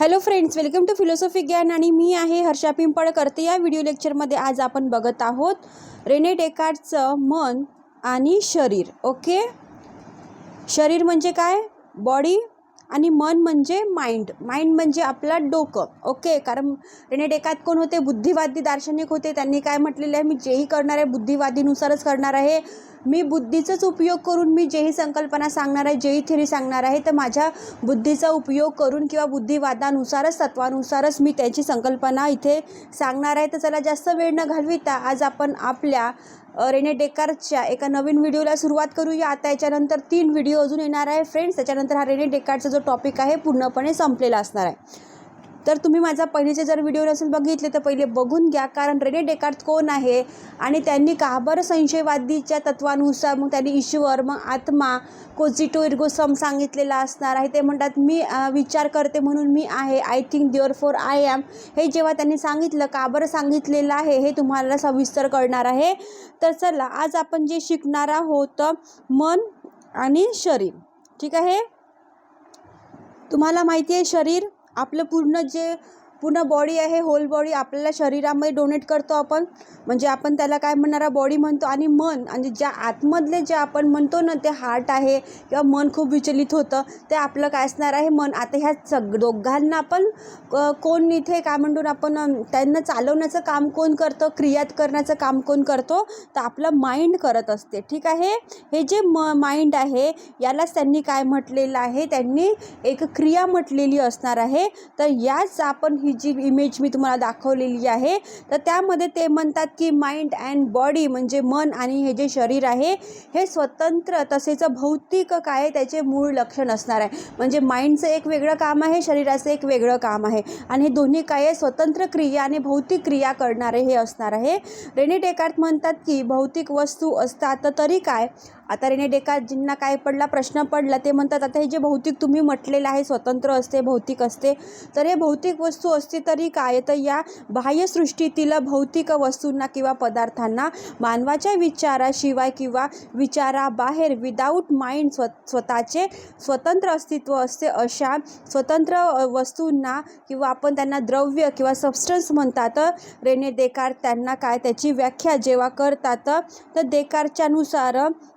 Hello friends welcome to philosophy ज्ञान आणि मी आहे हर्षा पिंपळकर. या व्हिडिओ लेक्चरमध्ये आज आपण बघत आहोत रेने डेकार्डचं मन आणि शरीर ओके शरीर म्हणजे काय? बॉडी आणि मन म्हणजे माइंड माइंड म्हणजे आपला डोकं. ओके कारण रेने डेकात कोण होते? बुद्धिवादी दार्शनिक होते. त्यांनी काय म्हटलेलं आहे? मी जेही करणार आहे बुद्धिवादीनुसारच करणार आहे. मी बुद्धीचाच उपयोग करून मी जेही संकल्पना सांगणार आहे जेही थेरी सांगणार आहे तर माझ्या बुद्धीचा उपयोग करून किंवा बुद्धिवादानुसारच तत्वानुसारच मी त्याची संकल्पना इथे सांगणार आहे. तर चला जास्त वेळ न घालविता आज आपण आपल्या रेने डेकारच्या एका नवीन व्हिडिओला सुरुवात करूया. आता याच्यानंतर तीन व्हिडिओ अजून येणार आहे. फ्रेंड्स त्याच्यानंतर हा रेने डेकारचा जो टॉपिक आहे पूर्णपणे संपलेला असणार आहे. तर तुम्ही माझा पहिलेचे जर व्हिडिओ नसेल बघितले तर पहिले बघून घ्या. कारण रेने डेकार्त कोण आहे? आणि त्यांनी का बरं संशयवादीच्या तत्वानुसार मग त्यांनी ईश्वर मग आत्मा कोजिटो इर्गो सम सांगितलेला असणार आहे. ते म्हणतात मी विचार करते म्हणून मी आहे. I think therefore I am हे जेव्हा त्यांनी सांगितलं का बरं सांगितलेलं आहे? हे तुम्हाला सविस्तर कळणार आहे. तर चला आज आपण जे शिकणार आहोत मन आणि शरीर. ठीक आहे? तुम्हाला माहिती आहे शरीर आपलं पूर्ण जे पूर्ण बॉडी आहे होल बॉडी आपल्याला शरीरामध्ये डोनेट करतो आपण. म्हणजे आपण त्याला काय म्हणणारा बॉडी म्हणतो आणि मन. आणि ज्या आतमधले जे आपण म्हणतो ना ते हार्ट आहे किंवा मन खूप विचलित होतं ते आपलं काय असणार आहे मन. आता ह्या सग दोघांना आपण कोण इथे काय म्हणून आपण त्यांना चालवण्याचं काम कोण करतं क्रियात करण्याचं काम कोण करतो तर आपलं माइंड करत असते. ठीक आहे? हे जे म माइंड आहे यालाच त्यांनी काय म्हटलेलं आहे? त्यांनी एक क्रिया म्हटलेली असणार आहे. तर याच आपण ही जी इमेज मी तुम्हाला दाखवलेली आहे तर त्यामध्ये ते म्हणतात की माइंड अँड बॉडी म्हणजे मन आणि हे जे शरीर आहे हे स्वतंत्र तसेच भौतिक काय त्याचे मूळ लक्षण असणार आहे. म्हणजे माइंडचं एक वेगळं काम आहे शरीराचं एक वेगळं काम आहे. आणि हे दोन्ही काय आहे? स्वतंत्र क्रिया आणि भौतिक क्रिया करणारे हे असणार आहे. रेने डेकार्ट म्हणतात की भौतिक वस्तू असतात तरी काय? आता रेने डेकार्टजींना काय पडला प्रश्न पडला ते म्हणतात आता हे जे भौतिक तुम्ही म्हटलेलं आहे स्वतंत्र असते भौतिक असते तर हे भौतिक वस्तू असते तरी काय? तर या बाह्यसृष्टीतील भौतिक वस्तूंना किंवा पदार्थांना मानवाच्या विचाराशिवाय किंवा विचाराबाहेर विदाऊट माइंड स्व स्वतःचे स्वतंत्र अस्तित्व असते अशा स्वतंत्र वस्तूंना किंवा आपण त्यांना द्रव्य किंवा सबस्टन्स म्हणतात रेने देकार त्यांना काय? त्याची व्याख्या जेव्हा करतात तर देकारच्यानुसार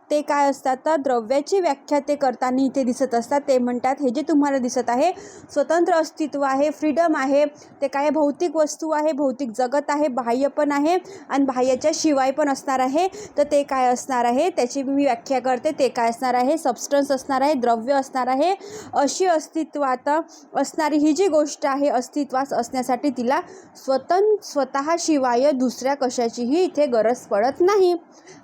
ते काय असतात? तर द्रव्याची व्याख्या ते करताना इथे दिसत असतात. ते म्हणतात हे जे तुम्हाला दिसत आहे स्वतंत्र अस्तित्व आहे फ्रीडम आहे ते काय भौतिक वस्तू आहे भौतिक जगत आहे बाह्य पण आहे आणि बाह्याच्या शिवाय पण असणार आहे. तर ते काय असणार आहे? त्याची मी व्याख्या करते. ते काय असणार आहे? सबस्टन्स असणार आहे द्रव्य असणार आहे. अशी अस्तित्वात असणारी ही जी गोष्ट आहे अस्तित्वात असण्यासाठी तिला स्वतं स्वतःशिवाय दुसऱ्या कशाचीही इथे गरज पडत नाही.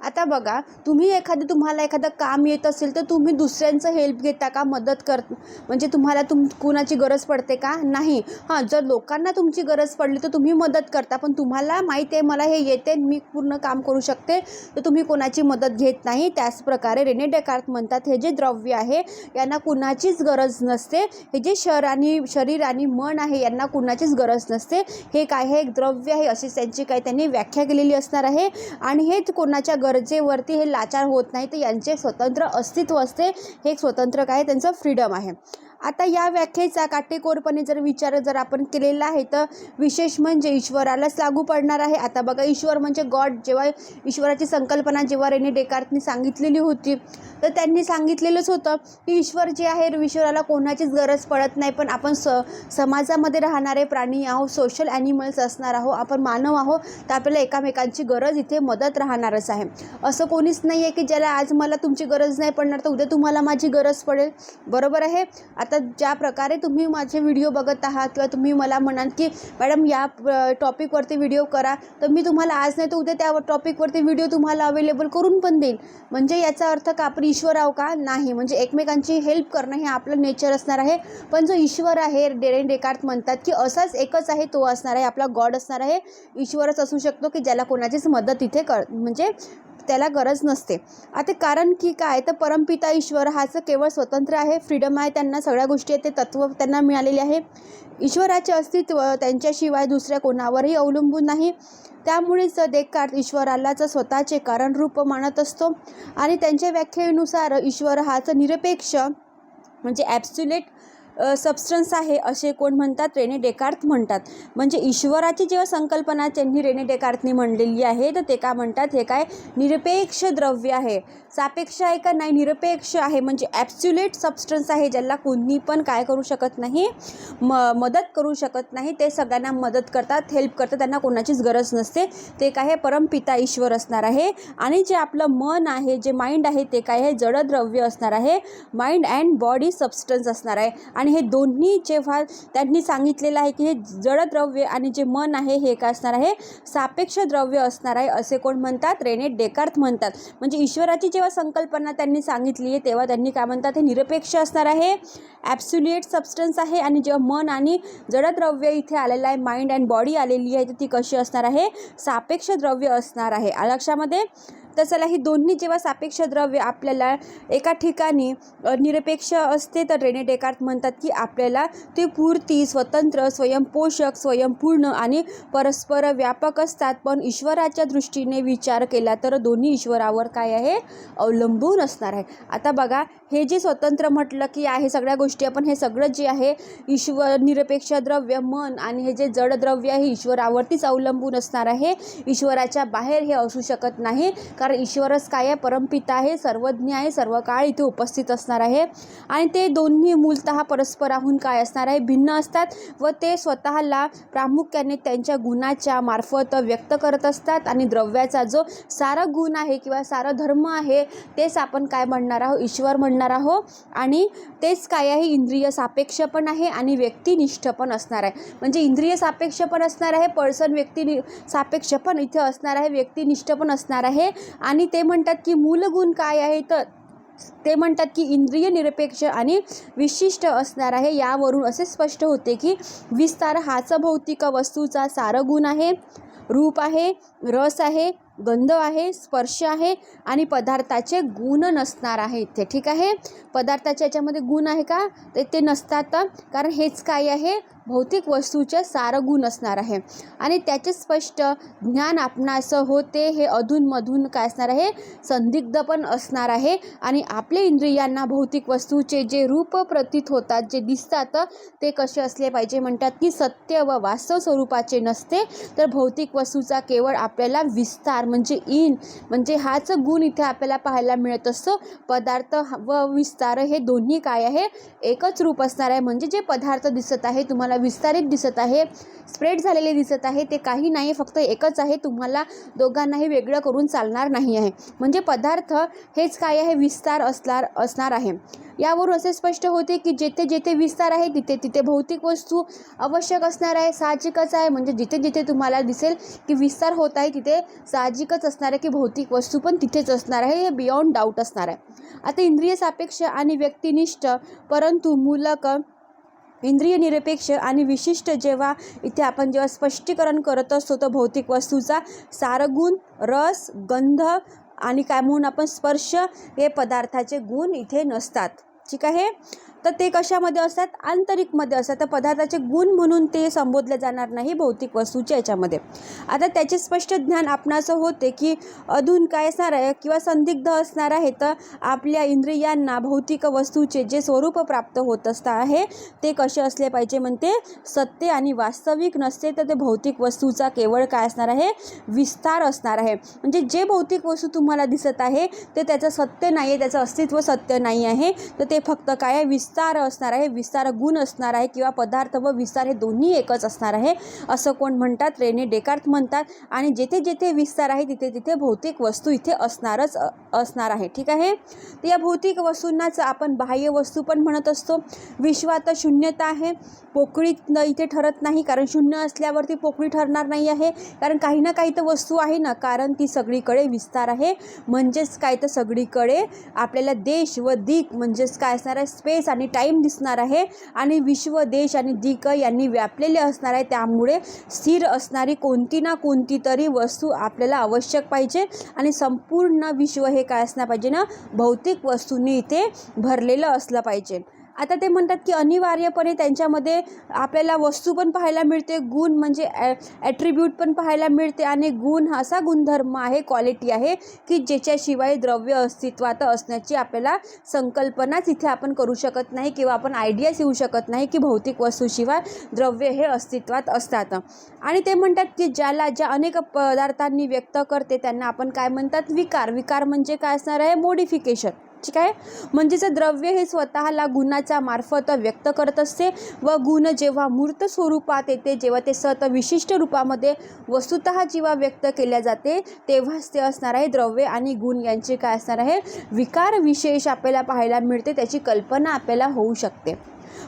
आता बघा तुम्ही एखादं तुम्हाला एखादं काम येत असेल तर तुम्ही दुसऱ्यांचं हेल्प घेता का? मदत कर म्हणजे तुम्हाला तुम कुणाची गरज पडते का? नाही. हां जर लोकांना तुमची गरज पडली तर तुम्ही मदत करता. पण तुम्हाला माहिती आहे मला हे येते मी पूर्ण काम करू शकते तर तुम्ही कोणाची मदत घेत नाही. त्याचप्रकारे रेने डेकार्त म्हणतात हे जे द्रव्य आहे यांना कुणाचीच गरज नसते. हे जे शर आणि शरीर आणि मन आहे यांना कुणाचीच गरज नसते. हे काय हे एक द्रव्य आहे अशी त्यांची काय त्यांनी व्याख्या केलेली असणार आहे. आणि हेच कोणाच्या गरजेवरती हे लाचार होत नाही. नाही तर यांचे स्वतंत्र अस्तित्व असते. हे एक स्वतंत्र काय त्यांचं फ्रीडम आहे. आता या व्याख्येचा काटेकोरपणे जर विचार जर आपण केलेला आहे तर विशेष म्हणजे ईश्वरालाच लागू पडणार आहे. आता बघा ईश्वर म्हणजे गॉड. जेव्हा ईश्वराची संकल्पना जेव्हा रेने डेकार्टनी सांगितलेली होती तर त्यांनी सांगितलेलंच होतं की ईश्वर जे आहे ईश्वराला कोणाचीच गरज पडत नाही. पण आपण स समाजामध्ये राहणारे प्राणी आहोत सोशल ॲनिमल्स असणार आहोत आपण मानव आहोत तर आपल्याला एकामेकांची गरज इथे मदत राहणारच आहे. असं कोणीच नाही आहे की ज्याला आज मला तुमची गरज नाही पडणार तर उद्या तुम्हाला माझी गरज पडेल. बरोबर आहे? आता ज्या प्रकारे तुम्ही माझे व्हिडिओ बघत आहात किंवा तुम्ही मला म्हणाल की मॅडम या टॉपिकवरती व्हिडिओ करा तर मी तुम्हाला आज नाही तर उद्या त्या टॉपिकवरती व्हिडिओ तुम्हाला अवेलेबल करून पण देईन. म्हणजे याचा अर्थ का आपण ईश्वर आहो का? नाही. म्हणजे एकमेकांची हेल्प करणं हे आपलं नेचर असणार आहे. पण जो ईश्वर आहे डेरेन डेकार्ट म्हणतात की असाच एकच आहे तो असणार आहे आपला गॉड असणार आहे. ईश्वरच असू शकतो की ज्याला कोणाचीच मदत इथे कर म्हणजे त्याला गरज नसते. आता कारण की काय? तर परमपिता ईश्वर हाच केवळ स्वतंत्र आहे. फ्रीडम आहे. त्यांना सगळ्या गोष्टी आहेत. ते तत्त्व त्यांना मिळालेले आहे. ईश्वराचे अस्तित्व त्यांच्याशिवाय दुसऱ्या कोणावरही अवलंबून नाही. त्यामुळेच देकार ईश्वरालाच स्वतःचे कारणरूप मानत असतो. आणि त्यांच्या व्याख्येनुसार ईश्वर हाच निरपेक्ष म्हणजे ॲब्स्युलेट सबस्टन्स आहे असे कोण म्हणतात? रेने डेकार्थ म्हणतात. म्हणजे ईश्वराची जेव्हा संकल्पना त्यांनी रेने डेकार्थनी म्हणलेली आहे तर ते काय म्हणतात? हे काय निरपेक्ष द्रव्य आहे. सापेक्ष आहे का नाही? निरपेक्ष आहे. म्हणजे ॲप्स्युलेट सबस्टन्स आहे ज्याला कोणी पण काय करू शकत नाही म मदत करू शकत नाही. ते सगळ्यांना मदत करतात हेल्प करतात. त्यांना कोणाचीच गरज नसते. ते काय आहे परमपिता ईश्वर असणार आहे. आणि जे आपलं मन आहे जे माइंड आहे ते काय आहे जडद्रव्य असणार आहे. माइंड अँड बॉडी सबस्टन्स असणार आहे. आणि हे दोन्ही जेव्हा त्यांनी सांगितलेलं आहे की हे जडद्रव्य आणि जे मन आहे हे काय असणार आहे? सापेक्ष द्रव्य असणार आहे असे कोण म्हणतात? रेने डेकार्थ म्हणतात. म्हणजे ईश्वराची जेव्हा संकल्पना त्यांनी सांगितली आहे तेव्हा त्यांनी काय म्हणतात? हे निरपेक्ष असणार आहे. ॲब्स्युलेट सबस्टन्स आहे आणि जेव्हा मन आणि जडद्रव्य इथे आलेलं आहे माइंड अँड बॉडी आलेली आहे तर ती कशी असणार आहे? सापेक्ष द्रव्य असणार आहे. लक्षामध्ये तर चला ही दोन्ही जेव्हा सापेक्ष द्रव्य आपल्याला एका ठिकाणी निरपेक्ष असते तर रेने डेकार्त म्हणतात की आपल्याला ते पूर्ती स्वतंत्र स्वयंपोषक स्वयंपूर्ण आणि परस्पर व्यापक असतात. पण ईश्वराच्या दृष्टीने विचार केला तर दोन्ही ईश्वरावर काय आहे? अवलंबून असणार आहे. आता बघा हे जे स्वतंत्र म्हटलं की आहे सगळ्या गोष्टी आपण हे सगळं जे आहे ईश्वर निरपेक्ष द्रव्य मन आणि हे जे जड द्रव्य आहे ईश्वरावरतीच अवलंबून असणार आहे. ईश्वराच्या बाहेर हे असू शकत नाही. कारण ईश्वरच काय आहे? परमपिता आहे सर्वज्ञ आहे सर्व काळ इथे उपस्थित असणार आहे. आणि ते दोन्ही मूलतः परस्पराहून काय असणार आहे? भिन्न असतात व ते स्वतःला प्रामुख्याने त्यांच्या गुणाच्या मार्फत व्यक्त करत असतात. आणि द्रव्याचा जो सारा गुण आहे किंवा सारा धर्म आहे तेच आपण काय म्हणणार आहोत? ईश्वर म्हणणार आहोत. आणि तेच काय आहे? इंद्रिय सापेक्ष पण आहे आणि व्यक्तिनिष्ठ पण असणार आहे. म्हणजे इंद्रिय सापेक्ष पण असणार आहे पर्सन व्यक्ती सापेक्ष पण इथे असणार आहे व्यक्तिनिष्ठ पण असणार आहे. आणि ते म्हणतात की मूलगुण काय आहे तर ते म्हणतात की इंद्रिय निरपेक्ष आणि विशिष्ट असणार आहे. यावरून असे स्पष्ट होते की विस्तार हाच भौतिक वस्तूचा सारं गुण आहे रूप आहे रस आहे गंध आहे स्पर्श आहे आणि पदार्थाचे गुण नसणार आहे इथे. ठीक आहे? पदार्थाच्या याच्यामध्ये गुण आहे का? ते ते नसतात. कारण हेच काय आहे? भौतिक वस्तूचे सारगुण असणार आहे. आणि त्याचे स्पष्ट ज्ञान आपणास होते हे अधूनमधून काय असणार आहे? संदिग्ध पण असणार आहे. आणि आपले इंद्रियांना भौतिक वस्तूचे जे रूप प्रतीत होतात जे दिसतात ते कसे असले पाहिजे? म्हणतात की सत्य व वास्तव स्वरूपाचे नसते तर भौतिक वस्तूचा केवळ आपल्याला विस्तार म्हणजे इन म्हणजे हाच गुण इथे आपल्याला पाहायला मिळत असतो. पदार्थ व विस्तार हे दोन्ही काय आहे? एकच रूप असणार आहे. म्हणजे जे पदार्थ दिसत आहे तुम्हाला विस्तारित दिसत आहे स्प्रेड झालेले दिसत आहे ते काही नाही फक्त एकच आहे तुम्हाला दोघांनाही वेगळं करून चालणार नाही आहे. म्हणजे पदार्थ हेच काय आहे? विस्तार असणार असणार आहे. यावरून असे स्पष्ट होते की जेथे जेथे विस्तार आहे तिथे तिथे भौतिक वस्तू आवश्यक असणार आहे साहजिकच आहे. म्हणजे जिथे जिथे तुम्हाला दिसेल की विस्तार होत आहे तिथे साहजिकच असणार आहे की भौतिक वस्तू पण तिथेच असणार आहे हे बियॉन्ड डाऊट असणार आहे. आता इंद्रिय सापेक्ष आणि व्यक्तिनिष्ठ परंतु मूलक इंद्रिय निरपेक्ष आणि विशिष्ट जेव्हा इथे आपण जेव्हा स्पष्टीकरण करत असतो तर भौतिक वस्तूचा सारगुण रस गंध आणि काय म्हणून आपण स्पर्श हे पदार्थाचे गुण इथे नसतात. ठीक आहे? तर ते कशामध्ये असतात? आंतरिकमध्ये असतात. तर पदार्थाचे गुण म्हणून ते संबोधले जाणार नाही भौतिक वस्तूच्या याच्यामध्ये. आता त्याचे स्पष्ट ज्ञान आपणाचं होते की अधून काय असणार आहे किंवा संदिग्ध असणार आहे तर आपल्या इंद्रियांना भौतिक वस्तूचे जे स्वरूप प्राप्त होत असतं आहे ते कसे असले पाहिजे म्हणते? सत्य आणि वास्तविक नसते तर ते भौतिक वस्तूचा केवळ काय असणार आहे? विस्तार असणार आहे. म्हणजे जे भौतिक वस्तू तुम्हाला दिसत आहे ते त्याचं सत्य नाही आहे त्याचं अस्तित्व सत्य नाही आहे तर ते फक्त काय विस् विस्तार असणार आहे विस्तार गुण असणार आहे किंवा पदार्थ व विस्तार हे दोन्ही एकच असणार आहे असं कोण म्हणतात? रेने डेकार्थ म्हणतात. आणि जेथे जेथे विस्तार आहे तिथे तिथे भौतिक वस्तू इथे असणारच असणार आहे. ठीक आहे? तर या भौतिक वस्तूंनाच आपण बाह्य वस्तू पण म्हणत असतो. विश्वात शून्यता आहे. पोकळी इथे ठरत नाही कारण शून्य असल्यावरती पोकळी ठरणार नाही आहे. कारण काही ना काही तर वस्तू आहे ना कारण ती सगळीकडे विस्तार आहे. म्हणजेच काय? तर सगळीकडे आपल्याला देश व दिक म्हणजेच काय असणार आहे? स्पेस आणि आणि टाईम दिसणार आहे. आणि विश्व देश आणि दिक यांनी व्यापलेले असणार आहे. त्यामुळे स्थिर असणारी कोणती ना कोणती तरी वस्तू आपल्याला आवश्यक पाहिजे. आणि संपूर्ण विश्व हे काय असणार पाहिजे ना? भौतिक वस्तूंनी इथे भरलेलं असलं पाहिजे. आता ते म्हणतात की अनिवार्यपणे त्यांच्यामध्ये आपल्याला वस्तू पण पाहायला मिळते गुण म्हणजे ॲ ॲट्रिब्यूट पण पाहायला मिळते आणि गुण हा असा गुणधर्म आहे क्वालिटी आहे की ज्याच्याशिवाय द्रव्य अस्तित्वात असण्याची आपल्याला संकल्पनाच इथे आपण करू शकत नाही किंवा आपण आयडियाच येऊ शकत नाही की भौतिक वस्तूशिवाय द्रव्य हे अस्तित्वात असतात. आणि ते म्हणतात की ज्याला ज्या अनेक पदार्थांनी व्यक्त करते त्यांना आपण काय म्हणतात? विकार. विकार म्हणजे काय असणार आहे? मोडिफिकेशन ठीक आहे? म्हणजेच द्रव्य हे स्वतःला गुणाच्या मार्फत व्यक्त करत असते व गुण जेव्हा मूर्त स्वरूपात येते जेव्हा ते सत विशिष्ट रूपामध्ये वस्तुत जेव्हा व्यक्त केल्या जाते तेव्हाच ते असणार आहे द्रव्य आणि गुण. यांचे काय असणार आहे? विकार विशेष आपल्याला पाहायला मिळते त्याची कल्पना आपल्याला होऊ शकते.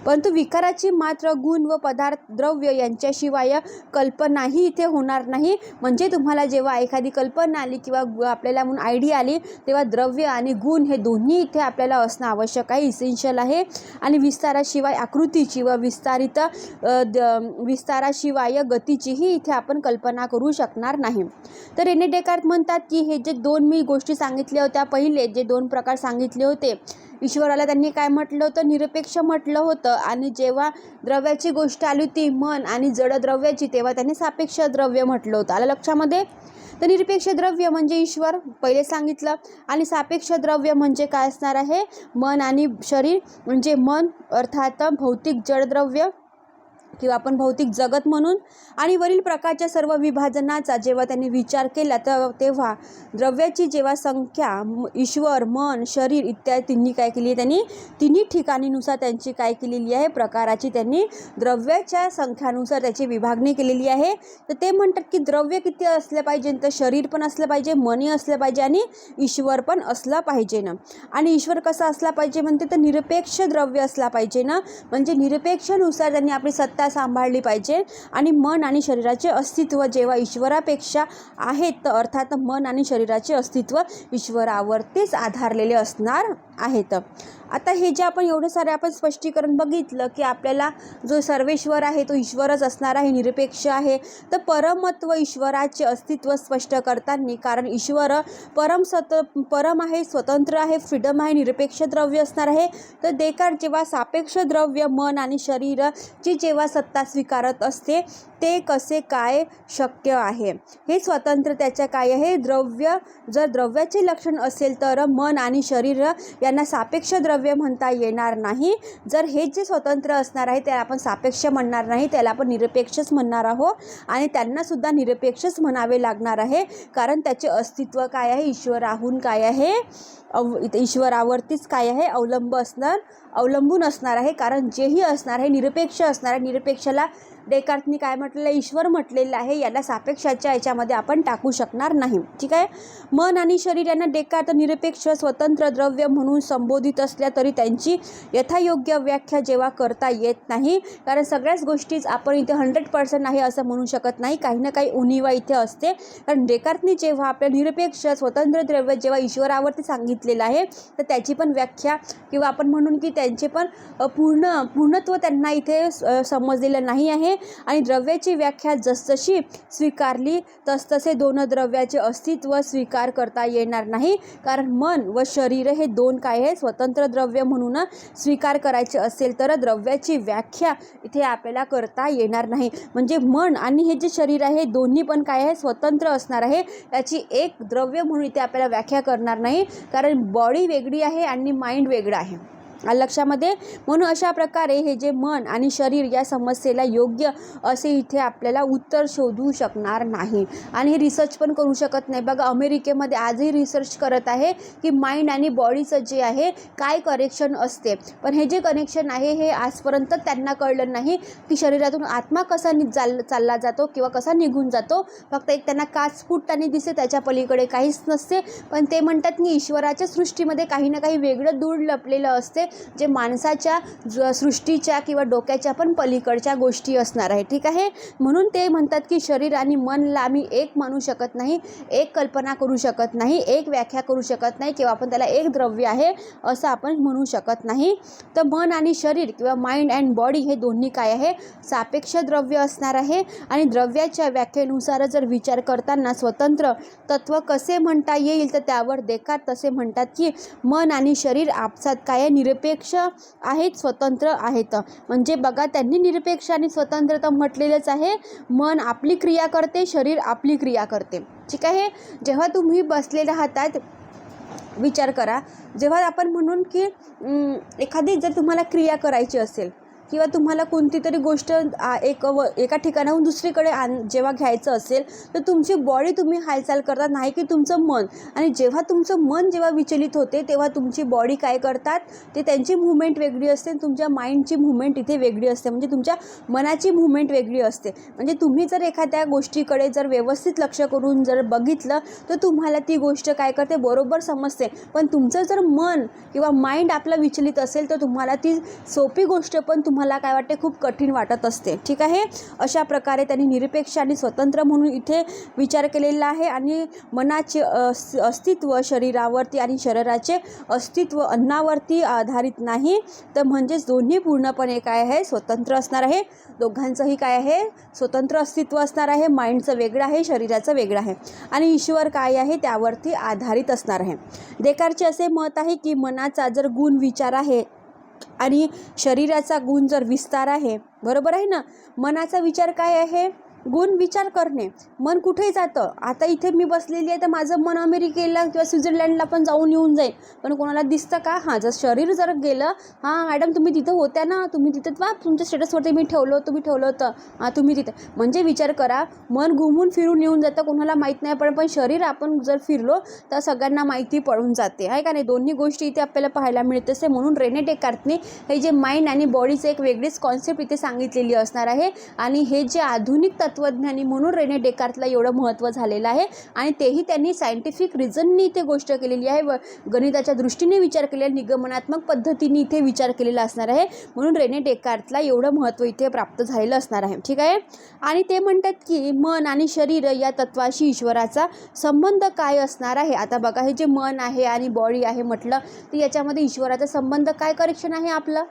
परंतु विकाराची मात्र गुण व पदार्थ द्रव्य यांच्याशिवाय कल्पनाही इथे होणार नाही. म्हणजे तुम्हाला जेव्हा एखादी कल्पना आली किंवा आपल्याला म्हणून आयडिया आली तेव्हा द्रव्य आणि गुण हे दोन्ही इथे आपल्याला असणं आवश्यक आहे इसेन्शियल आहे. आणि विस्ताराशिवाय आकृतीची व विस्तारित द- विस्ताराशिवाय गतीचीही इथे आपण कल्पना करू शकणार नाही. तर रेने डेकार्त म्हणतात की हे जे दोन मी गोष्टी सांगितल्या होत्या पहिले जे दोन प्रकार सांगितले होते ईश्वराला त्यांनी काय म्हटलं होतं? निरपेक्ष म्हटलं होतं. आणि जेव्हा द्रव्याची गोष्ट आली होती मन आणि जडद्रव्याची तेव्हा त्यांनी सापेक्ष द्रव्य म्हटलं होतं. आलं लक्षामध्ये? तर निरपेक्ष द्रव्य म्हणजे ईश्वर पहिले सांगितलं. आणि सापेक्ष द्रव्य म्हणजे काय असणार आहे? मन आणि शरीर म्हणजे मन अर्थात भौतिक जडद्रव्य किंवा आपण भौतिक जगत म्हणून आणि वरील प्रकारच्या सर्व विभाजनाचा जेव्हा त्यांनी विचार केला तर तेव्हा द्रव्याची जेव्हा संख्या ईश्वर मन शरीर इत्यादी तिन्ही काय केली आहे त्यांनी? तिन्ही ठिकाणीनुसार त्यांची काय केलेली आहे? प्रकाराची त्यांनी द्रव्याच्या संख्यानुसार त्याची विभागणी केलेली आहे. तर ते म्हणतात की द्रव्य किती असलं पाहिजे? तर शरीर पण असलं पाहिजे मनही असलं पाहिजे आणि ईश्वर पण असला पाहिजे ना. आणि ईश्वर कसा असला पाहिजे म्हणते? तर निरपेक्ष द्रव्य असला पाहिजे ना. म्हणजे निरपेक्षनुसार त्यांनी आपली सत्ता सांभाळली पाहिजे. आणि मन आणि शरीराचे अस्तित्व जेव्हा ईश्वरापेक्षा आहेत तर अर्थात मन आणि शरीराचे अस्तित्व ईश्वरावरतीच आधारलेले असणार आहेत. आता हे जे आपण एवढं सारे आपण स्पष्टीकरण बघितलं की आपल्याला जो सर्वेश्वर आहे तो ईश्वरच असणार आहे निरपेक्ष आहे तर परमत्व ईश्वराचे अस्तित्व स्पष्ट करताना कारण ईश्वर परम सत परम आहे स्वतंत्र आहे फ्रीडम आहे निरपेक्ष द्रव्य असणार आहे तर देकार जेव्हा सापेक्ष द्रव्य मन आणि शरीराची जेव्हा सत्ता स्वीकारत असते ते कसे काय शक्य आहे? हे स्वतंत्र त्याच्या काय आहे? द्रव्य जर द्रव्याचे लक्षण असेल तर मन आणि शरीर यांना सापेक्ष द्रव्य म्हणता येणार नाही. जर हे जे स्वतंत्र असणार आहे त्याला आपण सापेक्ष म्हणणार नाही त्याला आपण निरपेक्षच म्हणणार आहोत आणि त्यांनासुद्धा निरपेक्षच म्हणावे लागणार आहे. कारण त्याचे अस्तित्व काय आहे? ईश्वराहून काय आहे? अव इथे ईश्वरावरतीच काय आहे? अवलंब असणार अवलंबून असणार आहे. कारण जेही असणार आहे निरपेक्ष असणार आहे निरपेक्षाला डेकार्तनी काय म्हटलेलं आहे? ईश्वर म्हटलेलं आहे. याला सापेक्षाच्या याच्यामध्ये आपण टाकू शकणार नाही. ठीक आहे? मन आणि शरीर यांना डेकार्थ निरपेक्ष स्वतंत्र द्रव्य म्हणून संबोधित असल्या तरी त्यांची यथायोग्य व्याख्या जेव्हा करता येत नाही कारण सगळ्याच गोष्टीच आपण इथे हंड्रेड पर्सेंट आहे असं म्हणू शकत नाही. काही ना काही उणीवा इथे असते. कारण डेकार्तनी जेव्हा आपल्या निरपेक्ष स्वतंत्र द्रव्य जेव्हा ईश्वरावरती सांगितलेलं आहे तर त्याची पण व्याख्या किंवा आपण म्हणून की त्यांचे पण पूर्ण पूर्णत्व त्यांना इथे समजलेलं नाही आहे. आणि द्रव्याची व्याख्या जसजशी स्वीकारली तसतसे दोन द्रव्याचे अस्तित्व स्वीकार करता येणार नाही. कारण मन व शरीर हे दोन काय आहे स्वतंत्र द्रव्य म्हणून स्वीकार करायचे असेल तर द्रव्याची व्याख्या इथे आपल्याला करता येणार नाही. म्हणजे मन आणि हे जे शरीर आहे दोन्ही पण काय आहे? स्वतंत्र असणार आहे. त्याची एक द्रव्य म्हणून इथे आपल्याला व्याख्या करणार नाही. कारण बॉडी वेगळी आहे आणि माइंड वेगळं आहे. लक्षामध्ये म्हणून अशा प्रकारे हे जे मन आणि शरीर या समस्येला योग्य असे इथे आपल्याला उत्तर शोधू शकणार नाही. आणि हे रिसर्च पण करू शकत नाही. बघा अमेरिकेमध्ये आजही रिसर्च करत आहे की माइंड आणि बॉडीचं जे आहे काय कनेक्शन असते. पण हे जे कनेक्शन आहे हे आजपर्यंत त्यांना कळलं नाही की शरीरातून आत्मा कसा नि चाल चालला जातो किंवा कसा निघून जातो. फक्त एक त्यांना काच फुटताना दिसते त्याच्या पलीकडे काहीच नसते. पण ते म्हणतात की ईश्वराच्या सृष्टीमध्ये काही ना काही वेगळं दूर लपलेलं असते. जे माणसाच्या ज सृष्टीच्या किंवा डोक्याच्या पण पलीकडच्या गोष्टी असणार आहे. ठीक आहे? म्हणून ते म्हणतात की शरीर आणि मनला आम्ही एक मानू शकत नाही एक कल्पना करू शकत नाही एक व्याख्या करू शकत नाही किंवा आपण त्याला एक द्रव्य आहे असं आपण म्हणू शकत नाही. तर मन आणि शरीर किंवा माइंड अँड बॉडी हे दोन्ही काय आहे? सापेक्ष द्रव्य असणार आहे आणि द्रव्याच्या व्याख्येनुसार जर विचार करताना स्वतंत्र तत्व कसे म्हणता येईल? तर त्यावर देखात तसे म्हणतात की मन आणि शरीर आपसात काय आहे? निरपेक्ष आहेत स्वतंत्र आहेत. म्हणजे बघा त्यांनी निरपेक्ष आणि स्वतंत्र तर म्हटलेलंच आहे. मन आपली क्रिया करते शरीर आपली क्रिया करते. ठीक आहे? जेव्हा तुम्ही बसलेले राहतात विचार करा. जेव्हा आपण म्हणून की एखादी जर तुम्हाला क्रिया करायची असेल किंवा तुम्हाला कोणती तरी गोष्ट एक व एका ठिकाणाहून दुसरीकडे आण जेव्हा घ्यायचं असेल तर तुमची बॉडी तुम्ही हालचाल करतात नाही की तुमचं मन. आणि जेव्हा तुमचं मन जेव्हा विचलित होते तेव्हा तुमची बॉडी काय करतात? ते त्यांची मुवमेंट वेगळी असते तुमच्या माइंडची मुवमेंट इथे वेगळी असते. म्हणजे तुमच्या मनाची मुवमेंट वेगळी असते. म्हणजे तुम्ही जर एखाद्या गोष्टीकडे जर व्यवस्थित लक्ष करून जर बघितलं तर तुम्हाला ती गोष्ट काय करते? बरोबर समजते. पण तुमचं जर मन किंवा माइंड आपलं विचलित असेल तर तुम्हाला ती सोपी गोष्ट पण तुम्हाला मला काय वाटते खूप कठीण वाटत असते. ठीक आहे? अशा प्रकारे त्यांनी निरपेक्ष आणि स्वतंत्र म्हणून इथे विचार केलेला आहे आणि मनाचे अस्तित्व शरीरावरती आणि शरीराचे अस्तित्व अन्नावरती आधारित नाही. तर म्हणजेच दोन्ही पूर्णपणे काय आहे? स्वतंत्र असणार आहे. दोघांचंही काय आहे? स्वतंत्र अस्तित्व असणार आहे. माइंडचं वेगळं आहे. शरीराचं वेगळं आहे. आणि ईश्वर काय आहे? त्यावरती आधारित असणार आहे. देकारचे असे मत आहे की मनाचा जर गुण विचार आहे आणि शरीराचा गुण जर विस्तार आहे बरोबर आहे ना? मनाचा विचार काय आहे? गुण विचार करणे. मन कुठेही जातं. आता इथे मी बसलेली आहे तर माझं मन अमेरिकेला किंवा स्वित्झर्लंडला पण जाऊन येऊन जाईल. पण कोणाला दिसतं का? हां जर शरीर जर गेलं हां मॅडम तुम्ही तिथं होत्या ना? तुम्ही तिथं वा तुमच्या स्टेटसवरती मी ठेवलं होतं ठेवलं होतं. हां तुम्ही तिथे. म्हणजे विचार करा मन घुमून फिरून येऊन जातं कोणाला माहीत नाही पण पण शरीर आपण जर फिरलो तर सगळ्यांना माहिती पडून जाते. आहे का नाही? दोन्ही गोष्टी इथे आपल्याला पाहायला मिळत. असते म्हणून रेने डेकार्टने हे जे माइंड आणि बॉडीचं एक वेगळीच कॉन्सेप्ट इथे सांगितलेली असणार आहे. आणि हे जे आधुनिक तत्त्वज्ञानी म्हणून रेने डेकार्टला एवढं महत्त्व झालेलं आहे आणि तेही त्यांनी सायंटिफिक रिझननी इथे गोष्ट केलेली आहे. व गणिताच्या दृष्टीने विचार केलेला निगमनात्मक पद्धतीने इथे विचार केलेला असणार आहे. म्हणून रेने डेकार्टला एवढं महत्त्व इथे प्राप्त झालेलं असणार आहे. ठीक आहे? आणि ते म्हणतात की मन आणि शरीर या तत्वाशी ईश्वराचा संबंध काय असणार आहे? आता बघा हे जे मन आहे आणि बॉडी आहे म्हटलं तर याच्यामध्ये ईश्वराचा संबंध काय करेक्शन आहे आपलं?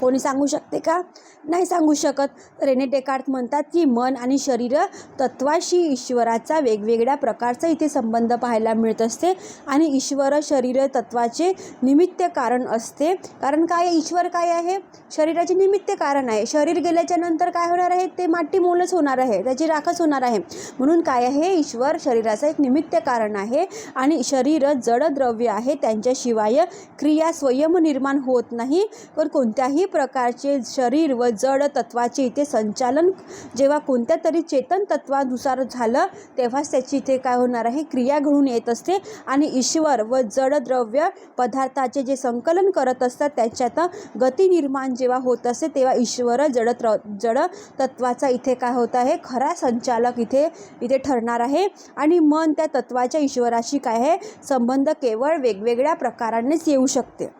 कोणी सांगू शकते का? नाही सांगू शकत. रेने डेकार्त म्हणतात की मन आणि शरीर तत्वाशी ईश्वराचा वेगवेगळ्या प्रकारचा इथे संबंध पाहायला मिळत असते आणि ईश्वर शरीर तत्वाचे निमित्त कारण असते. कारण काय आहे? ईश्वर काय आहे? शरीराचे निमित्त कारण आहे. शरीर गेल्याच्यानंतर काय होणार आहे? ते माटी मोलच होणार आहे. त्याची राखच होणार आहे. म्हणून काय आहे? ईश्वर शरीराचं एक निमित्त कारण आहे आणि शरीर जड द्रव्य आहे. त्यांच्याशिवाय क्रिया स्वयं निर्माण होत नाही. पण कोणत्याही प्रकारचे शरीर व जड तत्वाचे इथे संचालन जेव्हा कोणत्या तरी चेतन तत्वानुसार झालं तेव्हाच त्याची इथे काय होणार आहे? क्रिया घडून येत असते आणि ईश्वर व जड द्रव्य पदार्थाचे जे संकलन करत असतात त्याच्यात गती निर्माण जेव्हा होत असते तेव्हा ईश्वर जड त्र जड तत्वाचा इथे काय होत आहे? खरा संचालक इथे इथे ठरणार आहे. आणि मन त्या तत्वाच्या ईश्वराशी काय आहे? संबंध केवळ वेगवेगळ्या प्रकारानेच येऊ शकते.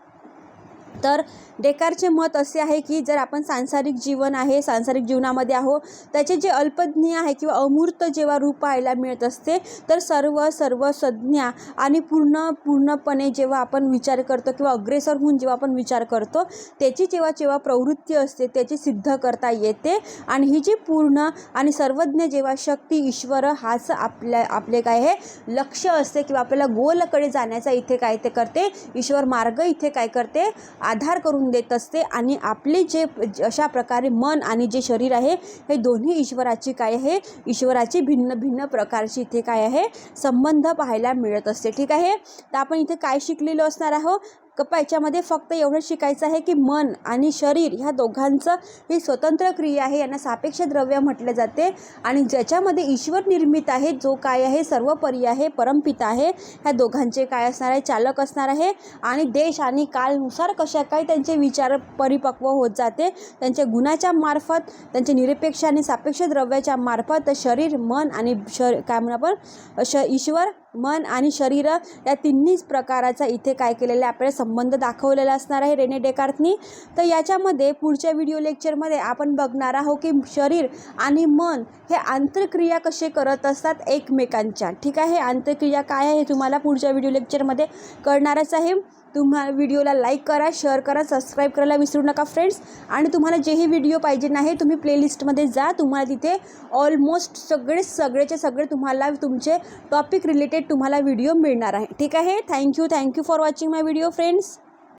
तर डेकारचे मत असे आहे की जर आपण सांसारिक जीवन आहे सांसारिक जीवनामध्ये आहो त्याचे जे अल्पज्ञ आहे किंवा अमूर्त जेव्हा रूप पाहायला मिळत असते तर सर्व सर्व संज्ञा आणि पूर्ण पूर्णपणे जेव्हा आपण विचार करतो किंवा अग्रेसर होऊन जेव्हा आपण विचार करतो त्याची जेव्हा जेव्हा प्रवृत्ती असते त्याची सिद्ध करता येते आणि ही जी पूर्ण आणि सर्वज्ञ जेव्हा शक्ती ईश्वर हाच आपल्या आपले काय हे लक्ष असते किंवा आपल्याला गोलकडे जाण्याचा इथे काय ते करते ईश्वर मार्ग इथे काय करते आधार करून देत असते आणि आपले जे अशा प्रकारे मन आणि जे शरीर आहे हे दोन्ही ईश्वराची काय आहे? ईश्वराची भिन्न भिन्न प्रकारची इथे काय आहे? संबंध पाहायला मिळत असते. ठीक आहे? तर आपण इथे काय शिकलेलो असणार आहोत? कप्पा याच्यामध्ये फक्त एवढं शिकायचं आहे की मन आणि शरीर ह्या दोघांचं ही स्वतंत्र क्रिया आहे यांना सापेक्ष द्रव्य म्हटले जाते. आणि ज्याच्यामध्ये ईश्वर निर्मित आहे जो काय आहे सर्वपरी आहे परमपिता आहे ह्या दोघांचे काय असणार आहे चालक असणार आहे. आणि देश आणि कालनुसार कशा काय त्यांचे विचार परिपक्व होत जाते त्यांच्या गुणाच्या मार्फत त्यांचे निरपेक्ष आणि सापेक्ष द्रव्याच्या मार्फत शरीर मन आणि श काय म्हणू आपण श ईश्वर मन आणि शरीर या तिन्हीच प्रकाराचा इथे काय केलेला आपल्याला संबंध दाखवलेला असणार आहे रेने डेकार्थनी. तर याच्यामध्ये पुढच्या व्हिडिओ लेक्चरमध्ये आपण बघणार आहोत की शरीर आणि मन हे आंतरक्रिया कसे करत असतात एकमेकांच्या. ठीक आहे? आंतरक्रिया काय आहे हे तुम्हाला पुढच्या व्हिडिओ लेक्चरमध्ये कळणारच आहे. तुम्हा व्हिडिओला लाईक करा शेअर करा सबस्क्राईब करायला विसरू नका फ्रेंड्स आणि तुम्हाला जेही व्हिडिओ पाहिजे नाही तुम्ही प्लेलिस्टमध्ये जा. तुम्हाला तिथे ऑलमोस्ट सगळे सगळेचे सगळे तुम्हाला तुमचे टॉपिक रिलेटेड तुम्हाला व्हिडिओ मिळणार आहे. ठीक आहे? Thank you thank you for watching my video friends